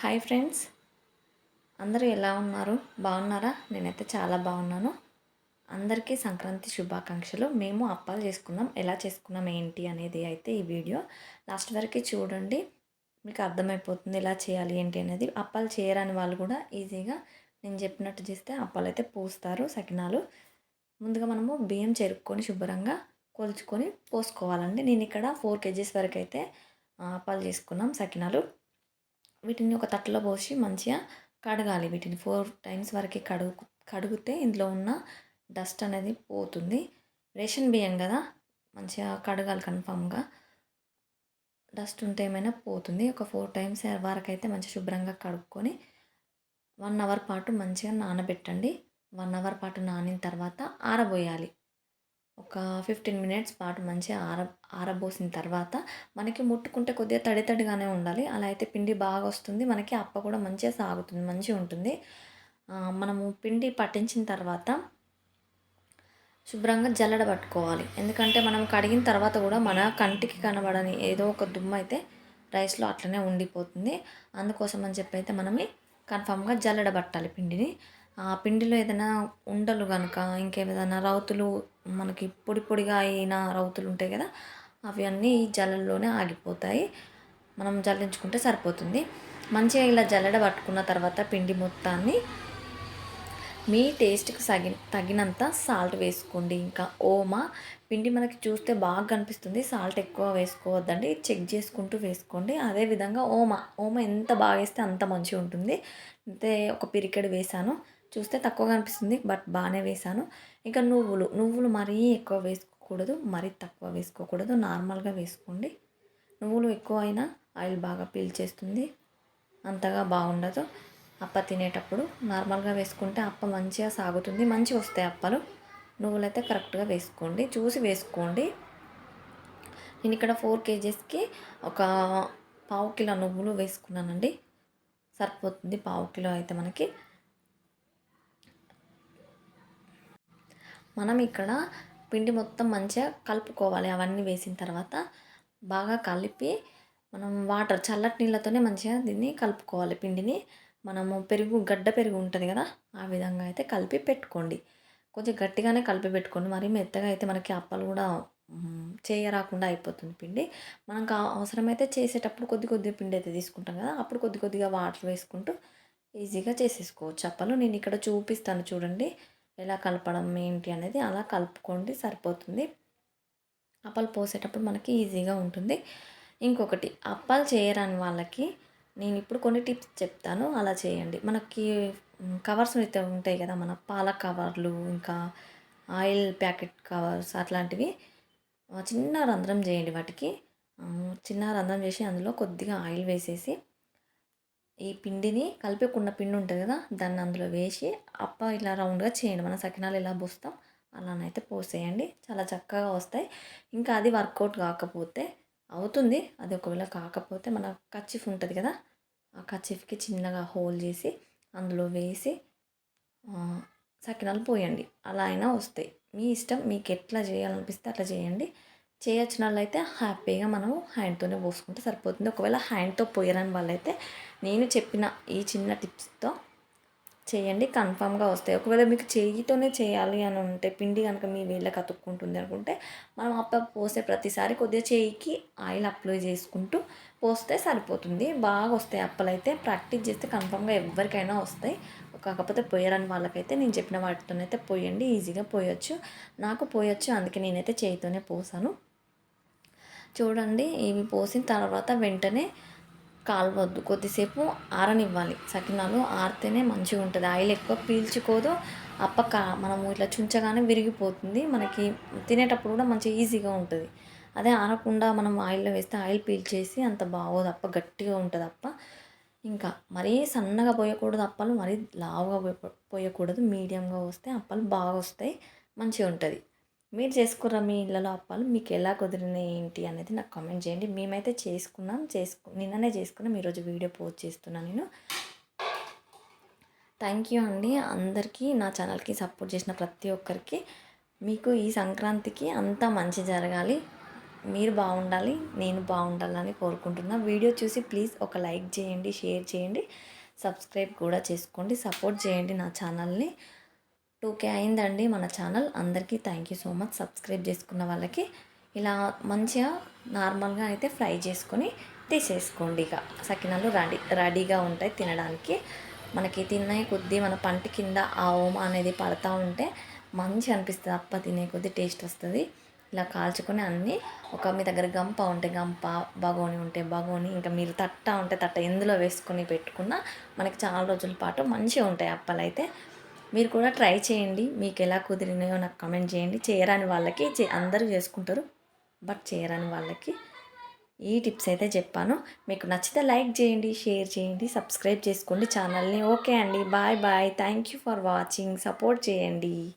Hi friends. అందరూ ఎలా ఉన్నారు? బాగున్నారా? నేనైతే చాలా బాగున్నాను. అందరికీ సంక్రాంతి శుభాకాంక్షలు. మేము అప్పాలు చేసుకున్నాం ఎలా చేసుకున్నాం ఏంటి అనేది అయితే ఈ వీడియో. లాస్ట్ వరకు చూడండి. మీకు అర్థమైపోతుంది ఎలా చేయాలి ఏంటి అనేది. అప్పాలు చేయరాని వాళ్ళు కూడా ఈజీగా నేను చెప్పినట్టు చేస్తే అప్పాలు అయితే పోస్తారు సకినాలు. ముందుగా మనము బియ్యం చెరుక్కొని శుభ్రంగా కొలుచుకొని పోసుకోవాలండి. నేను ఇక్కడ ఫోర్ కేజీస్ వరకు అయితే అప్పాలు చేసుకున్నాం సకినాలు. వీటిని ఒక తట్టలో పోసి మంచిగా కడగాలి. వీటిని ఫోర్ టైమ్స్ వరకు కడుగు కడిగితే ఇందులో ఉన్న డస్ట్ అనేది పోతుంది. రేషన్ బియ్యం కదా మంచిగా కడగాలి కన్ఫామ్గా. డస్ట్ ఉంటే ఏమైనా పోతుంది. ఒక ఫోర్ టైమ్స్ వరకు అయితే మంచిగా శుభ్రంగా కడుక్కొని వన్ అవర్ పాటు మంచిగా నానబెట్టండి. వన్ అవర్ పాటు నానిన తర్వాత ఆరబోయాలి. ఒక ఫిఫ్టీన్ మినిట్స్ పాటు మంచిగా ఆర ఆరబోసిన తర్వాత మనకి ముట్టుకుంటే కొద్దిగా తడి తడిగానే ఉండాలి. అలా అయితే పిండి బాగా వస్తుంది. మనకి అప్ప కూడా మంచిగా సాగుతుంది మంచిగా ఉంటుంది. మనము పిండి పట్టించిన తర్వాత శుభ్రంగా జల్లడ పట్టుకోవాలి. ఎందుకంటే మనం కడిగిన తర్వాత కూడా మన కంటికి కనబడని ఏదో ఒక దుమ్ము అయితే రైస్లో అట్లనే ఉండిపోతుంది. అందుకోసం అని చెప్పి అయితే మనమే కన్ఫామ్గా జల్లడ పట్టాలి పిండిని. ఆ పిండిలో ఏదైనా ఉండలు కనుక ఇంకేదైనా రౌతులు మనకి పొడి పొడిగా అయిన రౌతులు ఉంటాయి కదా అవి అన్నీ ఈ జల్లల్లోనే ఆగిపోతాయి. మనం జల్లించుకుంటే సరిపోతుంది. మంచిగా ఇలా జల్లడ పట్టుకున్న తర్వాత పిండి మొత్తాన్ని మీ టేస్ట్కి సగి తగినంత సాల్ట్ వేసుకోండి. ఇంకా ఓమా పిండి మనకి చూస్తే బాగా కనిపిస్తుంది. సాల్ట్ ఎక్కువ వేసుకోవద్దండి. చెక్ చేసుకుంటూ వేసుకోండి. అదేవిధంగా ఓమా ఓమా ఎంత బాగా వేస్తే అంత మంచిగా ఉంటుంది. అంతే ఒక పిరికెడు వేసాను చూస్తే తక్కువగా అనిపిస్తుంది బట్ బాగానే వేసాను ఇంకా నువ్వులు నువ్వులు మరీ ఎక్కువ వేసుకోకూడదు మరీ తక్కువ వేసుకోకూడదు నార్మల్గా వేసుకోండి. నువ్వులు ఎక్కువ అయినా ఆయిల్ బాగా పీల్చేస్తుంది అంతగా బాగుండదు. అప్ప తినేటప్పుడు నార్మల్గా వేసుకుంటే అప్ప మంచిగా సాగుతుంది మంచిగా వస్తాయి అప్పలు. నువ్వులైతే కరెక్ట్గా వేసుకోండి చూసి వేసుకోండి. నేను ఇక్కడ ఫోర్ కేజీస్కి ఒక పావు కిలో నువ్వులు వేసుకున్నానండి. సరిపోతుంది పావు కిలో అయితే మనకి. మనం ఇక్కడ పిండి మొత్తం మంచిగా కలుపుకోవాలి. అవన్నీ వేసిన తర్వాత బాగా కలిపి మనం వాటర్ చల్లటి నీళ్ళతోనే మంచిగా దీన్ని కలుపుకోవాలి. పిండిని మనము పెరుగు గడ్డ పెరుగు ఉంటుంది కదా ఆ విధంగా అయితే కలిపి పెట్టుకోండి. కొంచెం గట్టిగానే కలిపి పెట్టుకోండి. మరి మెత్తగా అయితే మనకి అప్పలు కూడా చేయరాకుండా అయిపోతుంది పిండి. మనకు అవసరమైతే చేసేటప్పుడు కొద్ది కొద్దిగా పిండి అయితే తీసుకుంటాం కదా అప్పుడు కొద్ది కొద్దిగా వాటర్ వేసుకుంటూ ఈజీగా చేసేసుకోవచ్చు. అప్పలు నేను ఇక్కడ చూపిస్తాను చూడండి. ఎలా కలపడం ఏంటి అనేది అలా కలుపుకోండి సరిపోతుంది. అప్పాలు పోసేటప్పుడు మనకి ఈజీగా ఉంటుంది. ఇంకొకటి అప్పాలు చేయరాని వాళ్ళకి నేను ఇప్పుడు కొన్ని టిప్స్ చెప్తాను. అలా చేయండి. మనకి కవర్స్ అయితే ఉంటాయి కదా మన పాల కవర్లు ఇంకా ఆయిల్ ప్యాకెట్ కవర్స్ అట్లాంటివి. చిన్న రంధ్రం చేయండి వాటికి. చిన్న రంధ్రం చేసి అందులో కొద్దిగా ఆయిల్ వేసేసి ఈ పిండిని కలిపేకున్న పిండి ఉంటుంది కదా దాన్ని అందులో వేసి అప్ప ఇలా రౌండ్గా చేయండి. మన సకినాలు ఎలా పోస్తాం అలానైతే పోసేయండి. చాలా చక్కగా వస్తాయి. ఇంకా అది వర్కౌట్ కాకపోతే అవుతుంది. అది ఒకవేళ కాకపోతే మన కచ్చిఫ్ ఉంటుంది కదా ఆ కచ్చిఫ్కి చిన్నగా హోల్ చేసి అందులో వేసి సకినాలు పోయండి. అలా అయినా వస్తాయి. మీ ఇష్టం మీకు ఎట్లా చేయాలనిపిస్తే అట్లా చేయండి. చేయొచ్చిన వాళ్ళైతే హ్యాపీగా మనం హ్యాండ్తోనే పోసుకుంటే సరిపోతుంది. ఒకవేళ హ్యాండ్తో పోయరని వాళ్ళైతే నేను చెప్పిన ఈ చిన్న టిప్స్తో చేయండి. కన్ఫామ్గా వస్తాయి. ఒకవేళ మీకు చేయితోనే చేయాలి అని ఉంటే పిండి కనుక మీ వేళ్ళకి అతుక్కుంటుంది అనుకుంటే మనం అప్ప పోసే ప్రతిసారి కొద్దిగా చేయికి ఆయిల్ అప్లై చేసుకుంటూ పోస్తే సరిపోతుంది. బాగా వస్తాయి అప్పలైతే. ప్రాక్టీస్ చేస్తే కన్ఫామ్గా ఎవరికైనా వస్తాయి. కాకపోతే పోయరని వాళ్ళకైతే నేను చెప్పిన వాటితోనైతే పోయండి. ఈజీగా పోయొచ్చు. నాకు పోయొచ్చు. అందుకే నేనైతే చేయితోనే పోసాను. చూడండి ఇవి పోసిన తర్వాత వెంటనే కాలవద్దు. కొద్దిసేపు ఆరనివ్వాలి. సకినాలు ఆరితేనే మంచిగా ఉంటుంది. ఆయిల్ ఎక్కువ పీల్చుకోదు. అప్పక మనము ఇట్లా చుంచగానే విరిగిపోతుంది. మనకి తినేటప్పుడు కూడా మంచిగా ఈజీగా ఉంటుంది. అదే ఆరకుండా మనం ఆయిల్లో వేస్తే ఆయిల్ పీల్చేసి అంత బాగోదు. అప్ప గట్టిగా ఉంటుంది అప్ప. ఇంకా మరీ సన్నగా పోయకూడదు అప్పలు. మరీ లావుగా పోయకూడదు. మీడియంగా వస్తే అప్పలు బాగా వస్తాయి మంచిగా ఉంటుంది. మీరు చేసుకున్న మీ ఇళ్ళలో అప్పాలు మీకు ఎలా కుదిరినాయి ఏంటి అనేది నాకు కామెంట్ చేయండి. మేమైతే చేసుకున్నాం చేసుకు నిన్ననే చేసుకున్నాం. ఈరోజు వీడియో పోస్ట్ చేస్తున్నాను నేను. థ్యాంక్ యూ అండి. అందరికీ నా ఛానల్కి సపోర్ట్ చేసిన ప్రతి ఒక్కరికి మీకు ఈ సంక్రాంతికి అంతా మంచి జరగాలి. మీరు బాగుండాలి నేను బాగుండాలని కోరుకుంటున్నా. వీడియో చూసి ప్లీజ్ ఒక లైక్ చేయండి షేర్ చేయండి. సబ్స్క్రైబ్ కూడా చేసుకోండి. సపోర్ట్ చేయండి నా ఛానల్ని టూకే అయిందండి మన ఛానల్. అందరికీ thank you so much subscribe చేసుకున్న వాళ్ళకి ఇలా మంచిగా నార్మల్గా అయితే ఫ్రై చేసుకొని తీసేసుకోండి ఇక. సకినాలు రెడీ రెడీగా ఉంటాయి తినడానికి. మనకి తినే కొద్దీ మన పంట కింద ఆ ఓమ అనేది పడతా ఉంటే మంచి అనిపిస్తుంది. అప్ప తినే కొద్దీ టేస్ట్ వస్తుంది. ఇలా కాల్చుకొని అన్నీ ఒక మీ దగ్గర గంప ఉంటే గంప బగోని ఉంటే బగోని ఇంకా మీరు తట్ట ఉంటే తట్ట ఎందులో వేసుకొని పెట్టుకున్నా మనకి చాలా రోజుల పాటు మంచిగా ఉంటాయి అప్పలు అయితే మీరు కూడా ట్రై చేయండి. మీకు ఎలా కుదిరినాయో నాకు కమెంట్ చేయండి. చేయరాని వాళ్ళకి చే- అందరూ చేసుకుంటారు. బట్ చేయరాని వాళ్ళకి ఈ టిప్స్ అయితే చెప్పాను. మీకు నచ్చితే లైక్ చేయండి షేర్ చేయండి సబ్స్క్రైబ్ చేసుకోండి. ఛానల్ని ఓకే అండి. Bye bye. Thank you for watching. Support చేయండి.